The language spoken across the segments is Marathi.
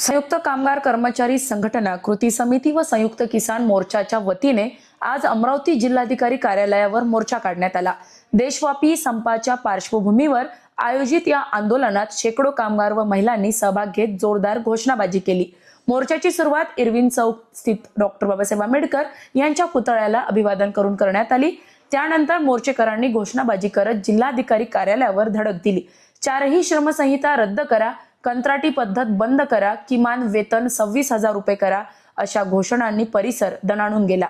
संयुक्त कामगार कर्मचारी संघटना कृती समिती व संयुक्त किसान मोर्चाच्या वतीने आज अमरावती जिल्हाधिकारी कार्यालयावर मोर्चा काढण्यात आला. देशव्यापी संपाच्या पार्श्वभूमीवर आयोजित या आंदोलनात शेकडो कामगार व महिलांनी सहभाग घेत जोरदार घोषणाबाजी केली. मोर्चाची सुरुवात इरविन चौक स्थित डॉक्टर बाबासाहेब आंबेडकर यांच्या पुतळ्याला अभिवादन करून करण्यात आली. त्यानंतर मोर्चेकरांनी घोषणाबाजी करत जिल्हाधिकारी कार्यालयावर धडक दिली. चारही श्रमसंहिता रद्द करा कंत्राटी पद्धत बंद करा किमान वेतन सव्वीस हजार रुपये करा अशा घोषणांनी परिसर दणाणून गेला.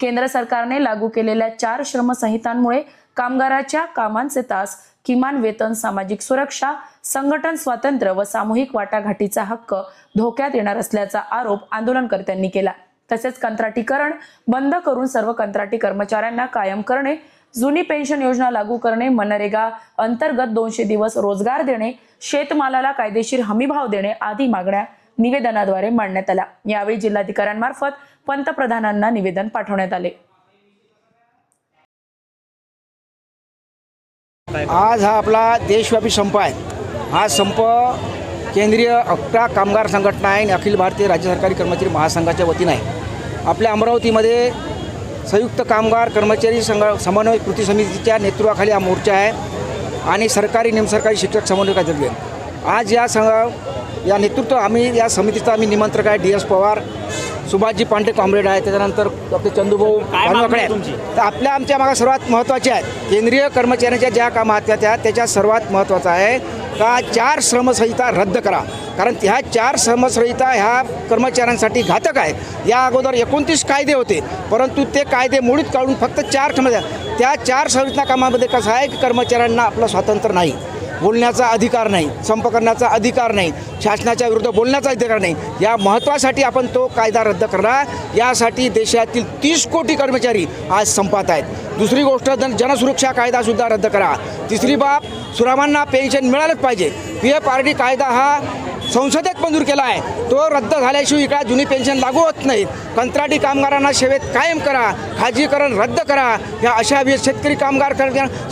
केंद्र सरकारने लागू केलेल्या चार श्रमसंहितांमुळे कामगाराच्या कामांचे तास किमान वेतन सामाजिक सुरक्षा संघटन स्वातंत्र्य व सामूहिक वाटाघाटीचा हक्क धोक्यात येणार असल्याचा आरोप आंदोलनकर्त्यांनी केला. तसेच कंत्राटीकरण बंद करून सर्व कंत्राटी कर्मचाऱ्यांना कायम करणे जुनी पेन्शन योजना लागू करणे मनरेगा अंतर्गत दोनशे दिवस रोजगार देणे शेतमालाला कायदेशीर हमीभाव देणे आदी मागण्या निवेदनाद्वारे मांडण्यात आल्या. यावेळी जिल्हाधिकाऱ्यांमार्फत पंतप्रधानांना निवेदन पाठवण्यात आले. आज हा आपला देशव्यापी संप आहे. हा संप केंद्रीय अकरा कामगार संघटना आहे आणि अखिल भारतीय राज्य सरकारी कर्मचारी महासंघाच्या वतीनं आहे. आपल्या अमरावतीमध्ये संयुक्त कामगार कर्मचारी संघ समन्वय कृती समितीच्या नेतृत्वाखाली हा मोर्चा आहे आणि सरकारी निमसरकारी शिक्षक समन्वयकाचे आज या संघ या नेतृत्व आम्ही या समितीचं आम्ही निमंत्रक आहे D S Pawar Subhashji Pande comrade आहे त्याच्यानंतर आपले चंदूभाऊ भानुवाकडे आहेत. तर आपल्या आमच्या मागा सर्वात महत्त्वाचे आहेत केंद्रीय कर्मचाऱ्यांच्या ज्या काम आत्महत्या आहेत त्याच्यात सर्वात महत्त्वाचं आहे. का चार श्रमसंहिता रद्द करा. कारण ह्या चार श्रमसंहिता ह्या कर्मचाऱ्यांसाठी घातक आहे. या अगोदर एकोणतीस कायदे होते. परंतु ते कायदे मुळीत काढून फक्त चार क्षम त्या चार संहिता कामामध्ये कसं आहे की कर्मचाऱ्यांना आपलं स्वातंत्र्य नाही. बोलण्याचा अधिकार नाही संप करण्याचा अधिकार नाही शासनाच्या विरुद्ध बोलण्याचा अधिकार नाही. या महत्त्वासाठी आपण तो कायदा रद्द करणार. यासाठी देशातील तीस कोटी कर्मचारी आज संपात आहेत. दुसरी गोष्ट जन जनसुरक्षा कायदासुद्धा रद्द करा. तिसरी बाब सुरामांना पेन्शन मिळालंच पाहिजे. पी एफ आर डी कायदा हा संसदेत मंजूर केला आहे. तो रद्द झाल्याशिवाय इकडे जुनी पेन्शन लागू होत नाहीत. कंत्राटी कामगारांना सेवेत कायम करा. खाजगीकरण रद्द करा. या अशा शेतकरी कामगार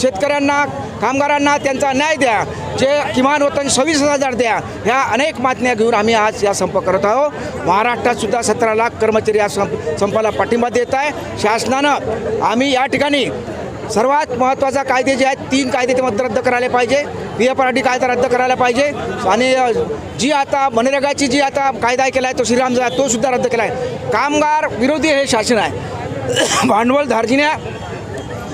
शेतकऱ्यांना कामगारांना त्यांचा न्याय द्या. जे किमान वेतन सव्वीस हजार द्या ह्या अनेक मागण्या घेऊन आम्ही आज या संप करत आहोत. महाराष्ट्रातसुद्धा सतरा लाख कर्मचारी या संप संपाला पाठिंबा देत आहे. शासनानं आम्ही या ठिकाणी सर्वात महत्त्वाचा कायदे जे आहेत तीन कायदे ते रद्द करायला पाहिजे. पी एफ आर डी कायदा रद्द करायला पाहिजे. आणि जी आता मनरेगाची जी आता कायदा केला आहे तो श्रीरामचा तो सुद्धा रद्द केला आहे. कामगार विरोधी हे शासन आहे. भांडवल धार्जिन्या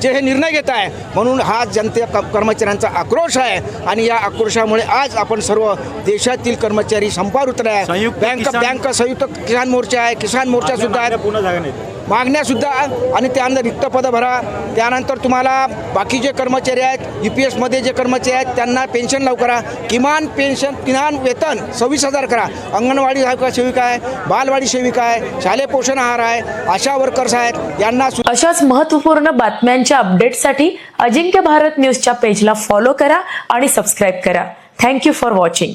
जे हे निर्णय घेत आहे. म्हणून हा जनते कर्मचाऱ्यांचा आक्रोश आहे. आणि या आक्रोशामुळे आज आपण सर्व देशातील कर्मचारी संपावर उतरले आहे बँक बँक संयुक्त किसान मोर्चा आहे. किसान मोर्चा सुद्धा आहे मागण्यासुद्धा आणि त्यानंतर रिक्त पदं भरा. त्यानंतर तुम्हाला बाकी जे कर्मचारी आहेत यू पी एसमध्ये जे कर्मचारी आहेत त्यांना पेन्शन लवकरा करा. किमान पेन्शन किमान वेतन सव्वीस हजार करा. अंगणवाडी सहायिका सेविका आहे बालवाडी सेविका आहे शालेय पोषण आहार आहे आशा वर्कर्स आहेत यांना अशाच महत्त्वपूर्ण बातम्यांच्या अपडेटसाठी अजिंक्य भारत न्यूजच्या पेजला फॉलो करा आणि सबस्क्राईब करा. Thank you for watching